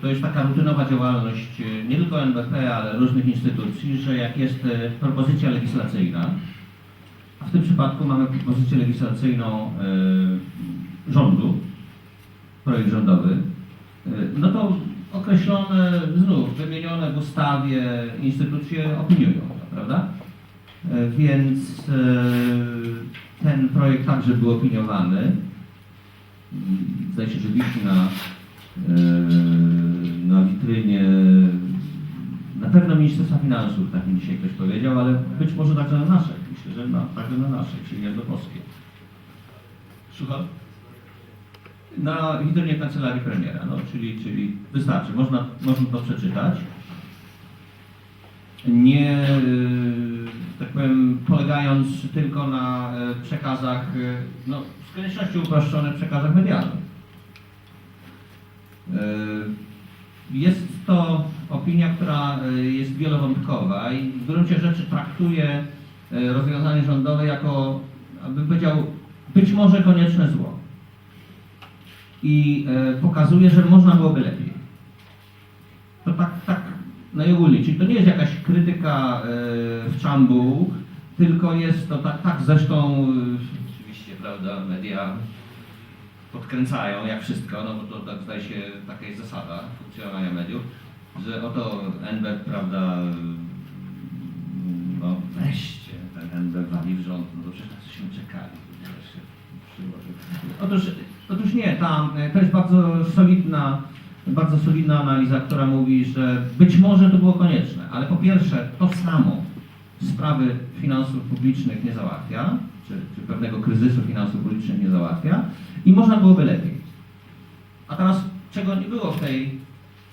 to jest taka rutynowa działalność e, nie tylko NBP, ale różnych instytucji, że jak jest e, propozycja legislacyjna, a w tym przypadku mamy propozycję legislacyjną e, rządu, projekt rządowy, no to określone, znów wymienione w ustawie instytucje opiniują prawda? Więc ten projekt także był opiniowany. Mm, Zdaje się, że na, na witrynie na pewno Ministerstwa Finansów, tak mi dzisiaj ktoś powiedział, ale być może także na naszej. Myślę, że na, także na naszej, czyli Jednosłowskiej. Słucham? Na witrynie kancelarii premiera, no, czyli, czyli wystarczy, można, można to przeczytać. Nie, y, tak powiem, polegając tylko na y, przekazach, y, no, z konieczności uproszczonych przekazach medialnych. Jest to opinia, która y, jest wielowątkowa i w gruncie rzeczy traktuje rozwiązanie rządowe jako, abym powiedział, być może konieczne zło. I e, pokazuje, że można byłoby lepiej. To tak, tak najogólniej, czyli to nie jest jakaś krytyka e, w czambu, tylko jest to tak, tak zresztą e, oczywiście, prawda, media podkręcają jak wszystko, no bo to tak zdaje się, taka jest zasada funkcjonowania mediów, że oto NB, prawda, no wreszcie ten NB wali w rząd, no to przecież na cośmy czekali. Otóż, otóż nie, ta, to jest bardzo solidna, bardzo solidna analiza, która mówi, że być może to było konieczne, ale po pierwsze to samo sprawy finansów publicznych nie załatwia, czy, czy pewnego kryzysu finansów publicznych nie załatwia i można byłoby lepiej. A teraz, czego nie było w tej,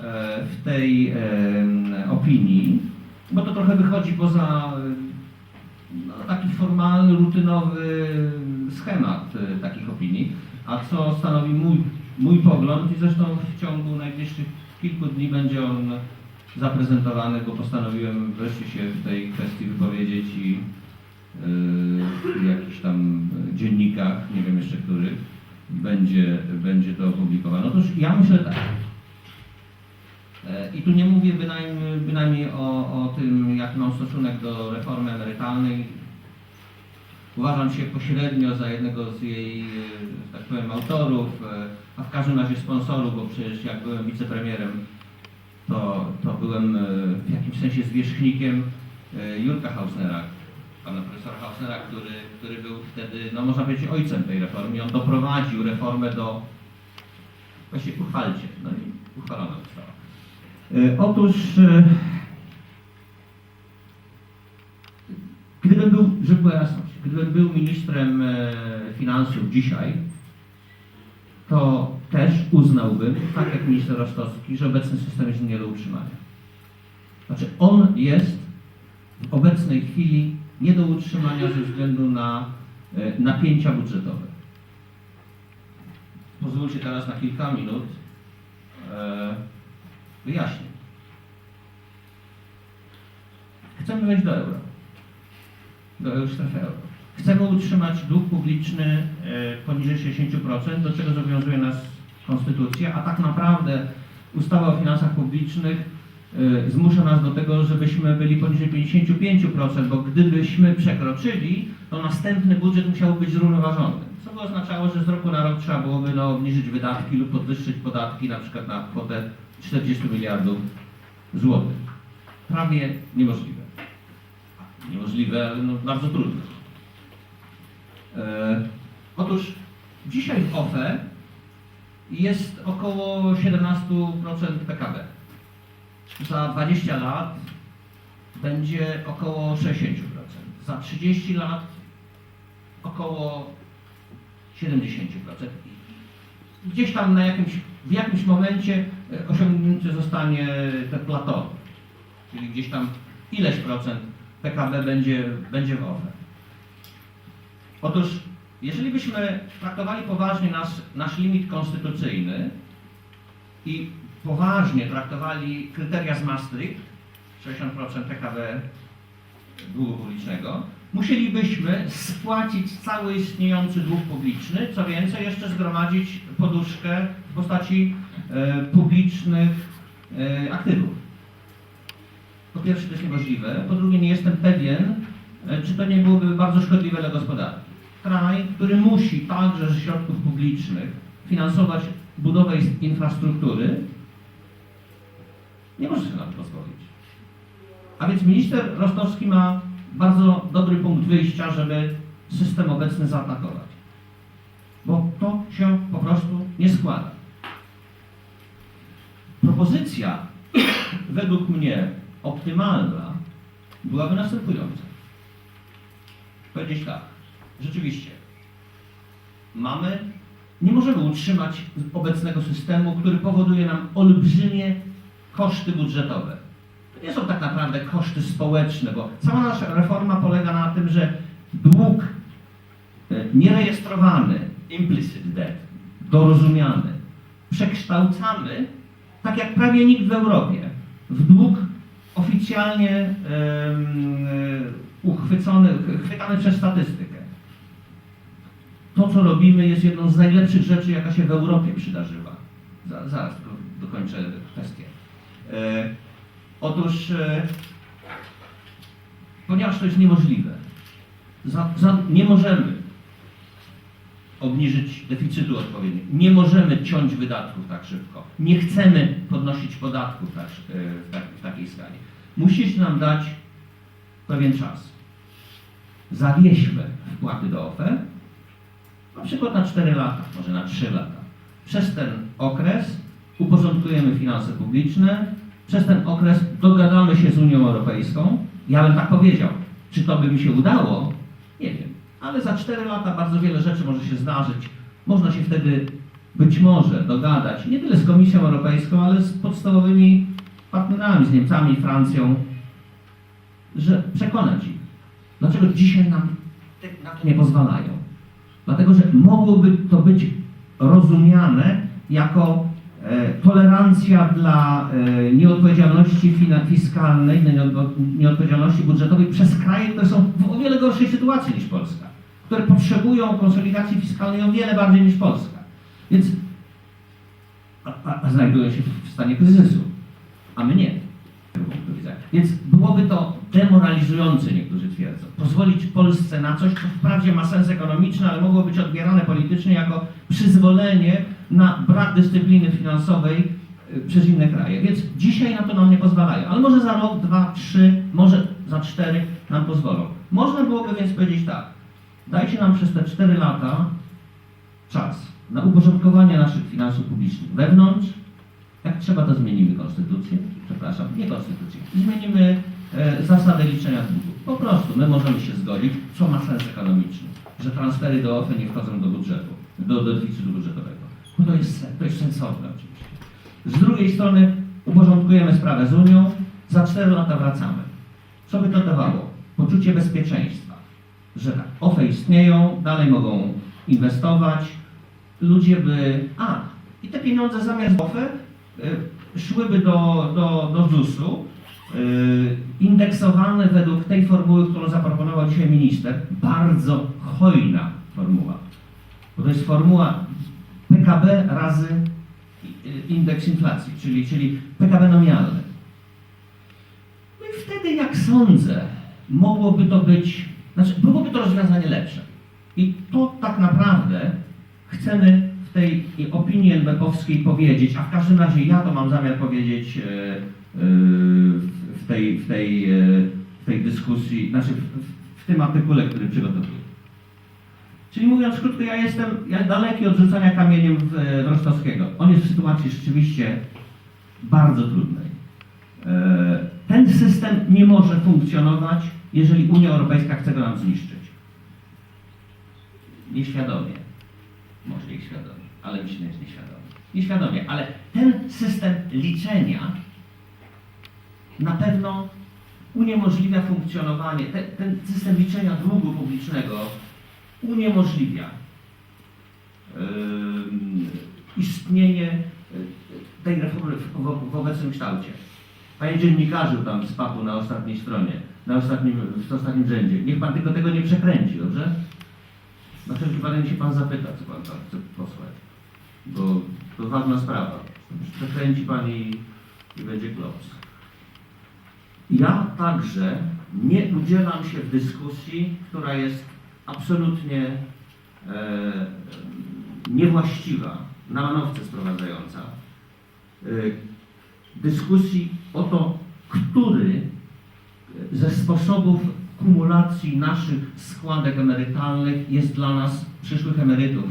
e, w tej opinii, bo to trochę wychodzi poza no, taki formalny, rutynowy schemat e, takich opinii, a co stanowi mój, mój pogląd i zresztą w ciągu najbliższych kilku dni będzie on zaprezentowany, bo postanowiłem wreszcie się w tej kwestii wypowiedzieć i w jakichś tam dziennikach, nie wiem jeszcze których, będzie, będzie to opublikowane. Otóż ja myślę tak. E, I tu nie mówię bynajmniej, bynajmniej o, o tym, jak mam stosunek do reformy emerytalnej. Uważam się pośrednio za jednego z jej, że tak powiem, autorów, e, a w każdym razie sponsorów, bo przecież jak byłem wicepremierem, to, to byłem e, w jakimś sensie zwierzchnikiem Jurka Hausnera, pana profesora Hausnera, który, który był wtedy, no można powiedzieć, ojcem tej reformy. I on doprowadził reformę do, właśnie uchwalcie, no i uchwalona została. E, Otóż, e, gdybym był, żeby była jasność, gdybym był ministrem e, finansów dzisiaj, to też uznałbym, tak jak minister Rostowski, że obecny system jest nie do utrzymania. Znaczy on jest w obecnej chwili nie do utrzymania ze względu na e, napięcia budżetowe. Pozwólcie teraz na kilka minut e, wyjaśnię. Chcemy wejść do euro, do strefy euro. Chcemy utrzymać dług publiczny e, poniżej 60%, do czego zobowiązuje nas konstytucja, a tak naprawdę ustawa o finansach publicznych zmusza nas do tego, żebyśmy byli poniżej 55%, bo gdybyśmy przekroczyli, to następny budżet musiał być zrównoważony. Co by oznaczało, że z roku na rok trzeba byłoby no, obniżyć wydatki lub podwyższyć podatki na przykład na kwotę 40 miliardów złotych. Prawie niemożliwe. Niemożliwe, ale no, bardzo trudne. E, otóż dzisiaj w OFE jest około 17% PKB. Za 20 lat będzie około 60%. Za 30 lat około 70%. I Gdzieś tam na jakimś, w jakimś momencie e, osiągnięte zostanie te plateau, czyli gdzieś tam ileś procent PKB będzie, będzie w OFE. Otóż, jeżeli byśmy traktowali poważnie nasz, nasz limit konstytucyjny i poważnie traktowali kryteria z Maastricht, 60% PKB długu publicznego, musielibyśmy spłacić cały istniejący dług publiczny, co więcej, jeszcze zgromadzić poduszkę w postaci e, publicznych e, aktywów. Po pierwsze, to jest niemożliwe. Po drugie, nie jestem pewien, e, czy to nie byłoby bardzo szkodliwe dla gospodarki. Kraj, który musi także ze środków publicznych finansować budowę infrastruktury, nie może sobie na to pozwolić. A więc minister Rostowski ma bardzo dobry punkt wyjścia, żeby system obecny zaatakować. Bo to się po prostu nie składa. Propozycja według mnie optymalna byłaby następująca. Powiedzieć tak, rzeczywiście, mamy, nie możemy utrzymać obecnego systemu, który powoduje nam olbrzymie koszty budżetowe. To nie są tak naprawdę koszty społeczne, bo cała nasza reforma polega na tym, że dług e, nierejestrowany, implicit debt, dorozumiany, przekształcamy, tak jak prawie nikt w Europie, w dług oficjalnie e, uchwycony, chwytany przez statystykę. To, co robimy, jest jedną z najlepszych rzeczy, jaka się w Europie przydarzyła. Za- Zaraz dokończę kwestię. E, Otóż, e, ponieważ to jest niemożliwe, za, za, nie możemy obniżyć deficytu odpowiednio, nie możemy ciąć wydatków tak szybko, nie chcemy podnosić podatków tak, e, w, tak, w takiej skali. Musicie nam dać pewien czas. Zawieźmy wpłaty do OFE, na przykład na 4 lata, może na 3 lata. Przez ten okres uporządkujemy finanse publiczne, przez ten okres dogadamy się z Unią Europejską. Ja bym tak powiedział. Czy to by mi się udało? Nie wiem. Ale za 4 lata bardzo wiele rzeczy może się zdarzyć. Można się wtedy być może dogadać, nie tyle z Komisją Europejską, ale z podstawowymi partnerami, z Niemcami, Francją, że przekonać ich. Dlaczego dzisiaj nam na to nie pozwalają? Dlatego, że mogłoby to być rozumiane jako tolerancja dla e, nieodpowiedzialności fiskalnej, nieodpo- nieodpowiedzialności budżetowej przez kraje, które są w o wiele gorszej sytuacji niż Polska, które potrzebują konsolidacji fiskalnej o wiele bardziej niż Polska. Więc a, a, znajdują się w stanie kryzysu, a my nie. Więc byłoby to demoralizujące, niektórzy twierdzą. Pozwolić Polsce na coś, co wprawdzie ma sens ekonomiczny, ale mogło być odbierane politycznie jako przyzwolenie na brak dyscypliny finansowej y, przez inne kraje. Więc dzisiaj na to nam nie pozwalają. Ale może za rok, dwa, trzy, może za cztery nam pozwolą. Można byłoby więc powiedzieć tak. Dajcie nam przez te cztery lata czas na uporządkowanie naszych finansów publicznych wewnątrz. Jak trzeba, to zmienimy konstytucję. Przepraszam, nie konstytucję. Zmienimy e, zasady liczenia długu. Po prostu my możemy się zgodzić, co ma sens ekonomiczny, że transfery do OFE nie wchodzą do budżetu, do, do deficytu budżetowego. No to jest, to jest sensowne oczywiście. Z drugiej strony uporządkujemy sprawę z Unią, za 4 lata wracamy. Co by to dawało? Poczucie bezpieczeństwa, że tak, OFE istnieją, dalej mogą inwestować, ludzie by... A, i te pieniądze zamiast OFE y, szłyby do, do, do ZUS-u, y, indeksowane według tej formuły, którą zaproponował dzisiaj minister. Bardzo hojna formuła. Bo to jest formuła PKB razy indeks inflacji, czyli, czyli PKB nominalny. No i wtedy, jak sądzę, mogłoby to być, znaczy byłoby to rozwiązanie lepsze. I to tak naprawdę chcemy w tej opinii NBP-owskiej powiedzieć, a w każdym razie ja to mam zamiar powiedzieć e, e, w tej, w tej, e, w tej dyskusji, znaczy w, w tym artykule, który przygotowuję. Czyli mówiąc krótko, ja jestem ja daleki od rzucania kamieniem w, w Rostowskiego. On jest w sytuacji rzeczywiście bardzo trudnej. E, Ten system nie może funkcjonować, jeżeli Unia Europejska chce go nam zniszczyć. Nieświadomie. Może i świadomie, ale myślę, że nieświadomie. Nieświadomie, ale ten system liczenia na pewno uniemożliwia funkcjonowanie, te, ten system liczenia długu publicznego uniemożliwia ym, istnienie y, tej reformy w, obecnym kształcie. Panie dziennikarzu tam z papu na ostatniej stronie, na ostatnim, w ostatnim rzędzie, niech pan tylko tego nie przekręci, dobrze? Na wszelki wypadek się pan zapyta, co pan tam chce posłać. Bo to ważna sprawa. Przekręci pan i i będzie close. Ja także nie udzielam się w dyskusji, która jest absolutnie e, niewłaściwa, na manowce sprowadzająca. E, dyskusji o to, który ze sposobów kumulacji naszych składek emerytalnych jest dla nas, przyszłych emerytów,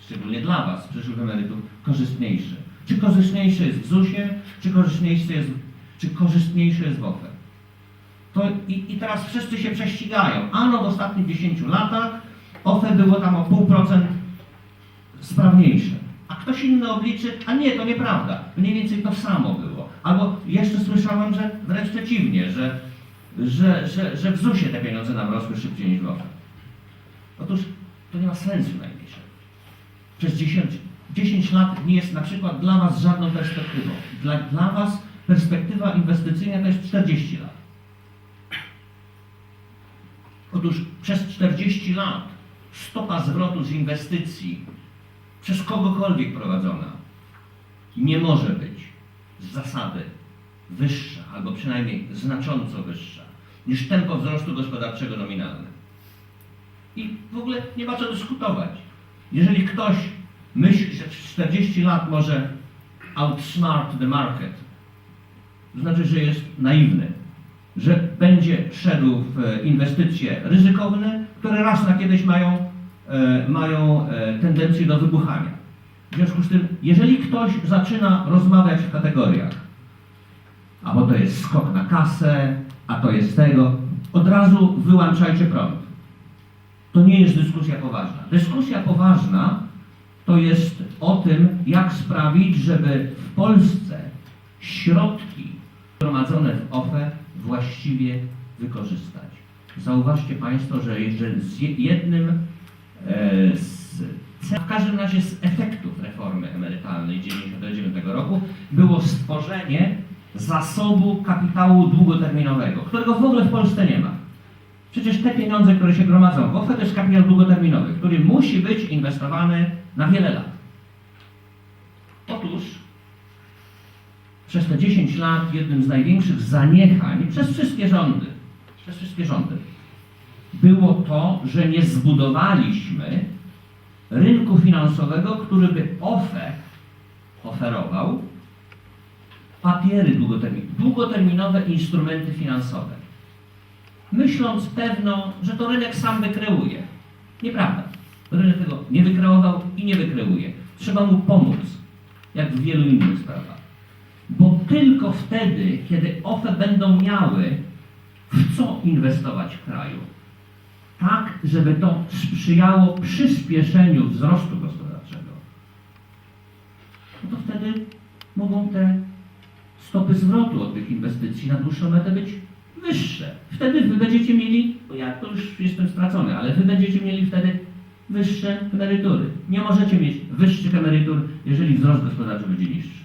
szczególnie dla Was, przyszłych emerytów, korzystniejszy. Czy korzystniejszy jest w ZUS-ie, czy korzystniejszy jest, czy korzystniejszy jest w OFE? I, I teraz wszyscy się prześcigają. Ano w ostatnich 10 latach OFE było tam o pół procent sprawniejsze. A ktoś inny obliczy, a nie, to nieprawda. Mniej więcej to samo było. Albo jeszcze słyszałem, że wręcz przeciwnie, że, że, że, że w ZUS-ie te pieniądze nam rosły szybciej niż w OFE. Otóż to nie ma sensu najmniejszego. Przez 10, 10 lat nie jest na przykład dla Was żadną perspektywą. Dla, dla Was perspektywa inwestycyjna to jest 40 lat. Otóż przez 40 lat stopa zwrotu z inwestycji przez kogokolwiek prowadzona nie może być z zasady wyższa, albo przynajmniej znacząco wyższa niż tempo wzrostu gospodarczego nominalne. I w ogóle nie ma co dyskutować. Jeżeli ktoś myśli, że przez 40 lat może outsmart the market, to znaczy, że jest naiwny, że będzie szedł w inwestycje ryzykowne, które raz na kiedyś mają, e, mają e, tendencję do wybuchania. W związku z tym, jeżeli ktoś zaczyna rozmawiać w kategoriach, a bo to jest skok na kasę, a to jest tego, od razu wyłączajcie prąd. To nie jest dyskusja poważna. Dyskusja poważna to jest o tym, jak sprawić, żeby w Polsce środki gromadzone w OFE właściwie wykorzystać. Zauważcie Państwo, że jednym e, z, w każdym razie z efektów reformy emerytalnej 1999 roku było stworzenie zasobu kapitału długoterminowego, którego w ogóle w Polsce nie ma. Przecież te pieniądze, które się gromadzą w OFE, to jest kapitał długoterminowy, który musi być inwestowany na wiele lat. Otóż przez te 10 lat jednym z największych zaniechań przez wszystkie rządy, przez wszystkie rządy, było to, że nie zbudowaliśmy rynku finansowego, który by OFE oferował papiery długoterminowe, długoterminowe instrumenty finansowe. Myśląc pewno, że to rynek sam wykreuje. Nieprawda. Rynek tego nie wykreował i nie wykreuje. Trzeba mu pomóc, jak w wielu innych sprawach. Bo tylko wtedy, kiedy OFE będą miały w co inwestować w kraju, tak, żeby to sprzyjało przyspieszeniu wzrostu gospodarczego, no to wtedy mogą te stopy zwrotu od tych inwestycji na dłuższą metę być wyższe. Wtedy wy będziecie mieli, bo ja to już jestem stracony, ale wy będziecie mieli wtedy wyższe emerytury. Nie możecie mieć wyższych emerytur, jeżeli wzrost gospodarczy będzie niższy.